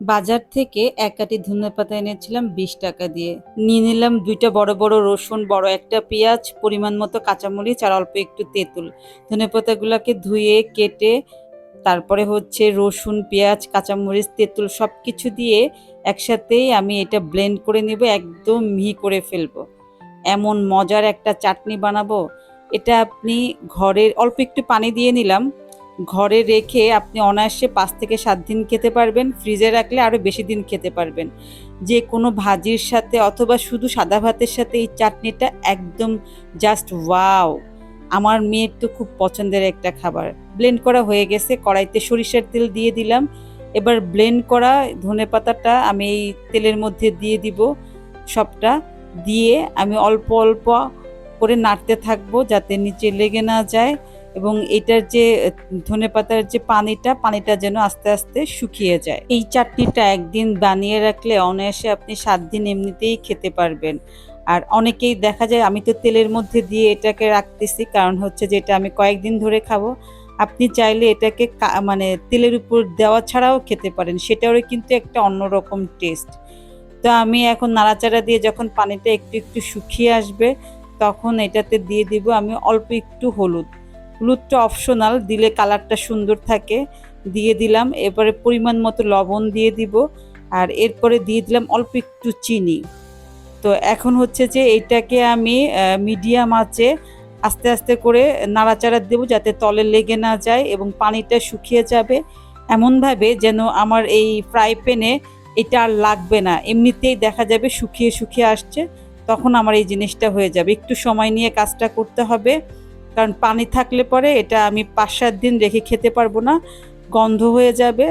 বাজার থেকে এক কাটি ধনেপাতা এনেছিলাম বিশ টাকা দিয়ে। নিয়ে নিলাম দুইটা বড় বড় রসুন, বড় একটা পেঁয়াজ, পরিমাণ মতো কাঁচামরিচ আর অল্প একটু তেঁতুল। ধনেপাতাগুলোকে ধুয়ে, কেটে, তারপরে হচ্ছে রসুন, পেঁয়াজ, কাঁচামরিচ, তেঁতুল সব কিছু দিয়ে একসাথেই আমি এটা ব্লেন্ড করে নেব, একদম মিহি করে ফেলব। এমন মজার একটা চাটনি বানাবো, এটা আপনি ঘরের অল্প একটু পানি দিয়ে নিলাম ঘরে রেখে আপনি অনায়াসে পাঁচ থেকে সাত দিন খেতে পারবেন, ফ্রিজে রাখলে আরও বেশি দিন খেতে পারবেন। যে কোনো ভাজির সাথে অথবা শুধু সাদা ভাতের সাথে এই চাটনিটা একদম জাস্ট ওয়াও আমার মেয়ের তো খুব পছন্দের একটা খাবার। ব্লেন্ড করা হয়ে গেছে, কড়াইতে সরিষার তেল দিয়ে দিলাম। এবার ব্লেন্ড করা ধনে পাতাটা আমি এই তেলের মধ্যে দিয়ে দিব সবটা। দিয়ে আমি অল্প অল্প করে নাড়তে থাকব যাতে নিচে লেগে না যায়। এবং এটার যে ধনে পাতার যে পানিটা পানিটা যেন আস্তে আস্তে শুকিয়ে যায়। এই চাটনিটা একদিন বানিয়ে রাখলে অনায়াসে আপনি সাত দিন এমনিতেই খেতে পারবেন। আর অনেকেই দেখা যায়, আমি তো তেলের মধ্যে দিয়ে এটাকে রাখতেছি, কারণ হচ্ছে যে এটা আমি কয়েকদিন ধরে খাব। আপনি চাইলে এটাকে মানে তেলের উপর দেওয়া ছাড়াও খেতে পারেন, সেটারও কিন্তু একটা অন্যরকম টেস্ট। তো আমি এখন নাড়াচাড়া দিয়ে যখন পানিটা একটু একটু শুকিয়ে আসবে, তখন এটাতে দিয়ে দিব আমি অল্প একটু হলুদ। হলুদটা অপশনাল দিলে কালারটা সুন্দর থাকে, দিয়ে দিলাম। এরপরে পরিমাণ মতো লবণ দিয়ে দিব, আর এরপরে দিয়ে দিলাম অল্প একটু চিনি। তো এখন হচ্ছে যে এইটাকে আমি মিডিয়াম আঁচে আস্তে আস্তে করে নাড়াচাড়া দেবো যাতে তলে লেগে না যায় এবং পানিটা শুকিয়ে যাবে। এমনভাবে যেন আমার এই ফ্রাই প্যানে এটা আর লাগবে না। এমনিতেই দেখা যাবে শুকিয়ে শুকিয়ে আসছে, তখন আমার এই জিনিসটা হয়ে যাবে। একটু সময় নিয়ে কাজটা করতে হবে। কারণ পানি থাকলে পরে এটা আমি পাঁচ সাত দিন রেখে খেতে পারব না, গন্ধ হয়ে যাবে।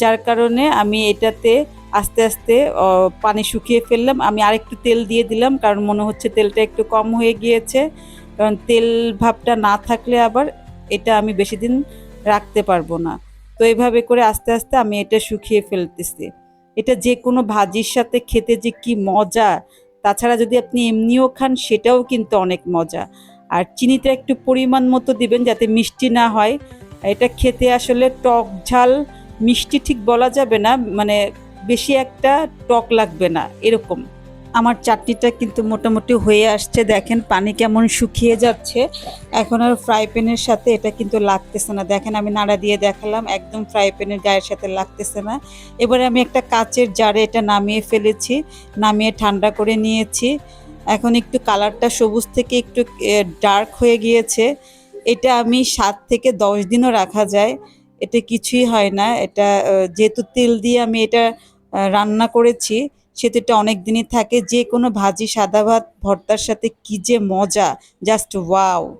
যার কারণে আমি এটাতে আস্তে আস্তে পানি শুকিয়ে ফেললাম। আমি আরেকটু তেল দিয়ে দিলাম কারণ মনে হচ্ছে তেলটা একটু কম হয়ে গিয়েছে। কারণ তেল ভাবটা না থাকলে আবার এটা আমি বেশি দিন রাখতে পারব না। তো এইভাবে করে আস্তে আস্তে আমি এটা শুকিয়ে ফেলতেছি। এটা যে কোনো ভাজির সাথে খেতে যে কি মজা, তাছাড়া যদি আপনি এমনিও খান সেটাও কিন্তু অনেক মজা। আর চিনিটা একটু পরিমাণ মতো দিবেন যাতে মিষ্টি না হয়। এটা খেতে আসলে টক ঝাল, মিষ্টি ঠিক বলা যাবে না মানে বেশি একটা টক লাগবে না, এরকম। আমার চাটনিটা কিন্তু মোটামুটি হয়ে আসছে, দেখেন পানি কেমন শুকিয়ে যাচ্ছে। এখন আর ফ্রাই প্যানের সাথে এটা কিন্তু লাগতেছে না। দেখেন আমি নাড়া দিয়ে দেখালাম, একদম ফ্রাই প্যানের গায়ের সাথে লাগতেছে না। এবারে আমি একটা কাচের জারে এটা নামিয়ে ফেলেছি, নামিয়ে ঠান্ডা করে নিয়েছি। এখন একটু কালারটা সবুজ থেকে একটু ডার্ক হয়ে গিয়েছে। এটা আমি সাত থেকে দশ দিনও রাখা যায়। এটা কিছুই হয় না। এটা যেহেতু তেল দিয়ে আমি এটা রান্না করেছি, সেহেতু এটা অনেক দিনই থাকে। যে কোনো ভাজি, সাদা ভাত, ভর্তার সাথে কী যে মজা। Just wow